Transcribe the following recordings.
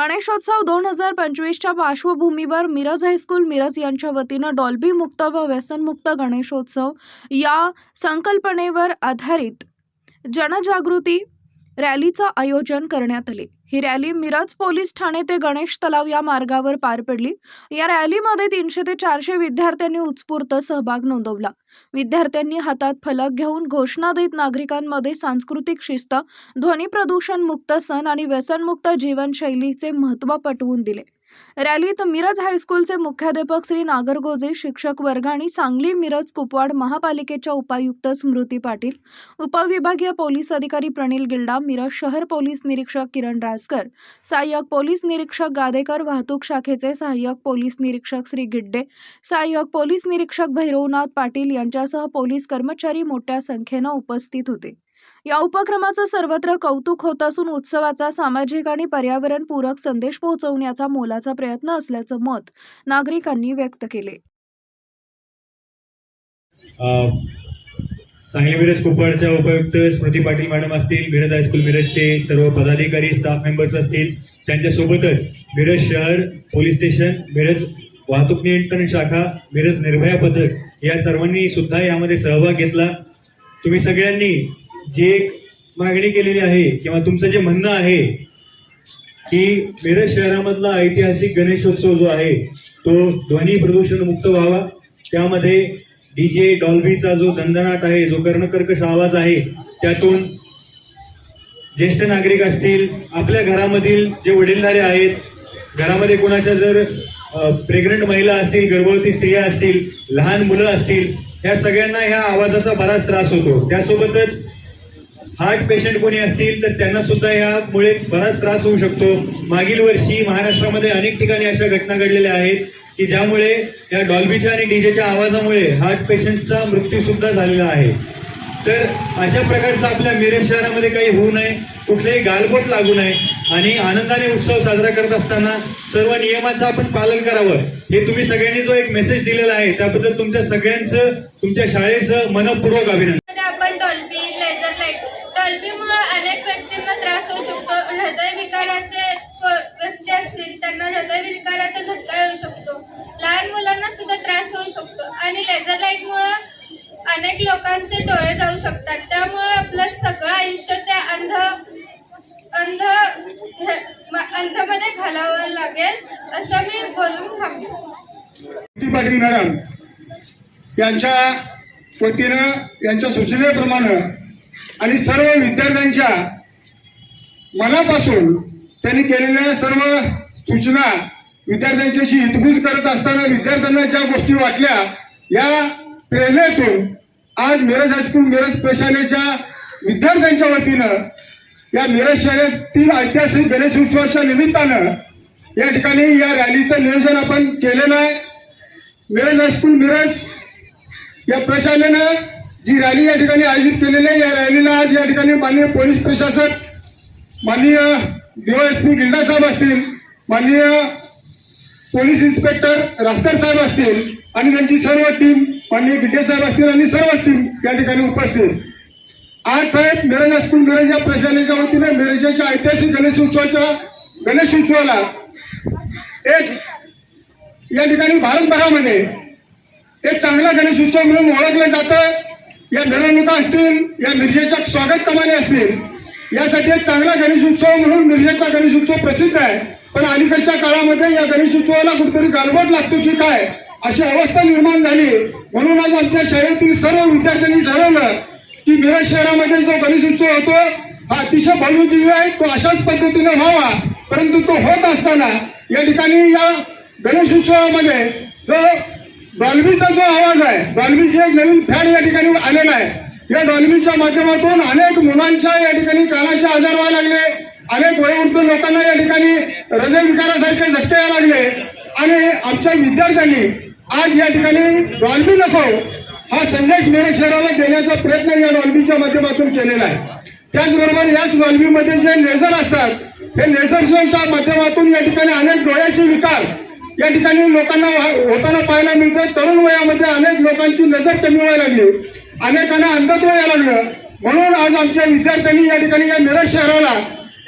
गणेशोत्सव दोन हजार पंचवीसच्या पार्श्वभूमीवर मिरज हायस्कूल मिरज यांच्या वतीनं डॉल्बी मुक्त व व्यसनमुक्त गणेशोत्सव या संकल्पनेवर आधारित जनजागृती रॅलीचं आयोजन करण्यात आले. ही रॅली मिरज पोलीस ठाणे ते गणेश तलाव या मार्गावर पार पडली. या रॅलीमध्ये तीनशे ते चारशे विद्यार्थ्यांनी उत्स्फूर्त सहभाग नोंदवला. विद्यार्थ्यांनी हातात फलक घेऊन घोषणा देत नागरिकांमध्ये सांस्कृतिक शिस्त ध्वनी प्रदूषण मुक्त सण आणि व्यसनमुक्त जीवनशैलीचे महत्त्व पटवून दिले. रॅलीत मिरज हायस्कूलचे मुख्याध्यापक श्री नागरगोजे शिक्षक वर्ग आणि सांगली मिरज कुपवाड महापालिकेच्या उपायुक्त स्मृती पाटील उपविभागीय पोलीस अधिकारी प्रणिल गिल्डा मिरज शहर पोलीस निरीक्षक किरण रासकर सहाय्यक पोलीस निरीक्षक गादेकर वाहतूक शाखेचे सहाय्यक पोलीस निरीक्षक श्री गिड्डे सहाय्यक पोलीस निरीक्षक भैरवनाथ पाटील यांच्यासह पोलीस कर्मचारी मोठ्या संख्येनं उपस्थित होते. या उपक्रमाचं सर्वत्र कौतुक होत असून उत्सवाचा सामाजिक आणि पर्यावरणपूरक संदेश पोहोचवण्याचा मोलाचा प्रयत्न असल्याचं मत नागरिकांनी व्यक्त केले. सांगली मिरज कुपवाडच्या उपायुक्त स्मृती पाटील मॅडम असतील मिरज हायस्कूल मिरजचे सर्व पदाधिकारी स्टाफ मेंबर्स असतील त्यांच्यासोबतच मिरज शहर पोलीस स्टेशन मिरज वाहतूक नियंत्रण शाखा मिरज निर्भया पथक या सर्वांनी सुद्धा यामध्ये सहभाग घेतला. तुम्ही सगळ्यांनी जे एक मागणी केलेली आहे किंवा तुमचं जे म्हणणं आहे की मिरज शहरामधला ऐतिहासिक गणेशोत्सव जो आहे तो ध्वनी प्रदूषण मुक्त व्हावा. त्यामध्ये डीजे डॉल्बीचा जो दणदणाट आहे जो कर्णकर्कश आवाज आहे त्यातून ज्येष्ठ नागरिक असतील आपल्या घरामधील जे वडीलधारे आहेत घरामध्ये कोणाच्या जर प्रेग्नंट महिला असतील गर्भवती स्त्रिया असतील लहान मुलं असतील ह्या सगळ्यांना ह्या आवाजाचा बराच त्रास होतो. त्यासोबतच हार्ट पेशंट कोणी असतील तर त्यांना सुद्धा यामुळे बराच त्रास होऊ शकतो. मागील वर्षी महाराष्ट्रामध्ये अनेक ठिकाणी अशा घटना घडलेल्या आहेत की ज्यामुळे या डॉल्बीच्या आणि डीजेच्या आवाजामुळे हार्ट पेशंटचा मृत्यू सुद्धा झालेला आहे. तर अशा प्रकारचं आपल्या मिरज शहरामध्ये काही होऊ नये कुठलेही गालबोट लागू नये आणि आनंदाने उत्सव साजरा करत असताना सर्व नियमाचं आपण पालन करावं हे तुम्ही सगळ्यांनी जो एक मेसेज दिलेला आहे त्याबद्दल तुमच्या सगळ्यांचं तुमच्या शाळेचं मनपूर्वक अभिनंदन. टॉल्पी लेझर लाइट. टॉल्पीमुळे अनेक व्यक्तींना त्रास होऊ शकतो. हृदयविकाराचे व्यक्ती असतील त्यांना हृदयविकाराचा धक्का येऊ शकतो. लहान मुलांना सुद्धा त्रास होऊ शकतो. आणि लेझर लाईटमुळं अनेक लोकांचे डोळे जाऊ शकतात. त्यामुळे आपलं सगळं आयुष्य त्या अंध अंध अंधमध्ये घालावं लागेल असं मी बोलून थांबतो पाटील मॅडम यांच्या वतीनं यांच्या सूचनेप्रमाणे आणि सर्व विद्यार्थ्यांच्या मनापासून त्यांनी केलेल्या सर्व सूचना विद्यार्थ्यांच्याशी हितगुज करत असताना विद्यार्थ्यांना ज्या गोष्टी वाटल्या या प्रेरणेतून आज मिरज हायस्कूल मिरज प्रशालेच्या विद्यार्थ्यांच्या वतीनं या मिरज शहरातील ऐतिहासिक गणेश उत्सवाच्या निमित्तानं या ठिकाणी या रॅलीचं नियोजन आपण केलेलं आहे. मिरज हायस्कूल मिरज या प्रशासनानं जी रॅली या ठिकाणी आयोजित केलेली आहे या रॅलीला आज या ठिकाणी माननीय पोलीस प्रशासक माननीय डीवायएसपी गिल्डा साहेब असतील माननीय पोलीस इन्स्पेक्टर रास्कर साहेब असतील आणि त्यांची सर्व टीम माननीय गिड्डे साहेब असतील आणि सर्व टीम या ठिकाणी उपस्थित. आज साहेब मिरज हायस्कूल मिरज या प्रशासनाच्या वतीने मिरजेच्या ऐतिहासिक गणेश उत्सवाच्या गणेश उत्सवाला एक या ठिकाणी भारतभरामध्ये एक चांगला गणेश उत्सव म्हणून ओळखलं जातं या मिरवणुका असतील या मिरजेच्या स्वागत कमाने असतील. यासाठी एक चांगला गणेश उत्सव म्हणून मिरजेचा गणेश उत्सव प्रसिद्ध आहे. पण अलीकडच्या काळामध्ये या गणेश उत्सवाला कुठेतरी गालबोट लागते की काय? अशी अवस्था निर्माण झाली. म्हणून आज आमच्या शाळेतील सर्व विद्यार्थ्यांनी ठरवलं की मिरज शहरामध्ये जो गणेश उत्सव होतो हा अतिशय भव्य दिव्य आहे. तो अशाच पद्धतीने व्हावा. परंतु तो होत असताना या ठिकाणी या गणेश उत्सवामध्ये जो डॉल्बीचा जो आवाज आहे डॉल्बीची एक नवीन फॅड या ठिकाणी आलेला आहे. या डॉल्बीच्या माध्यमातून अनेक मुलांच्या या ठिकाणी कानाचे आजार व्हायला लागले. अनेक वयोवृद्ध लोकांना या ठिकाणी हृदयविकारासारखे झटके यायला लागले. आणि आमच्या विद्यार्थ्यांनी आज या ठिकाणी डॉल्बी नको हा संदेश मेरे शहराला देण्याचा प्रयत्न या डॉल्बीच्या माध्यमातून केलेला आहे. त्याचबरोबर याच डॉल्बीमध्ये जे लेझर असतात हे लेझरच्या माध्यमातून या ठिकाणी अनेक डोळ्याचे विकार या ठिकाणी लोकांना होताना पाहायला मिळतं तरुण वयामध्ये अनेक लोकांची नजर कमी व्हायला लागली. अनेकांना अंधत्व यायला लागलं. म्हणून आज आमच्या विद्यार्थ्यांनी या ठिकाणी या मिरज शहराला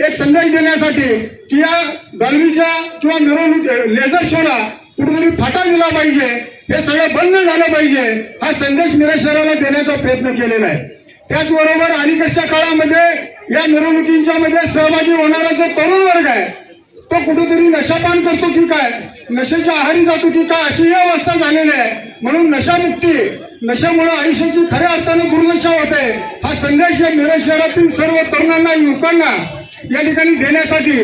एक संदेश देण्यासाठी की या गर्मीच्या किंवा मिरवणूक लेझर शोला कुठेतरी फाटा दिला पाहिजे. हे सगळं बंद झालं पाहिजे. हा संदेश मिरज शहराला देण्याचा प्रयत्न केलेला आहे. त्याचबरोबर अलीकडच्या काळामध्ये या मिरवणुकींच्या मध्ये सहभागी होणारा जो तरुण वर्ग आहे तो कुठेतरी नशापान करतो की काय? नशेच्या आहारी जातो की काय? अशी ही अवस्था झालेली आहे. म्हणून नशामुक्ती नशामुळं आयुष्याची खऱ्या अर्थानं दुर्दशा होते. हा संदेश या मिरज शहरातील सर्व तरुणांना युवकांना या ठिकाणी देण्यासाठी.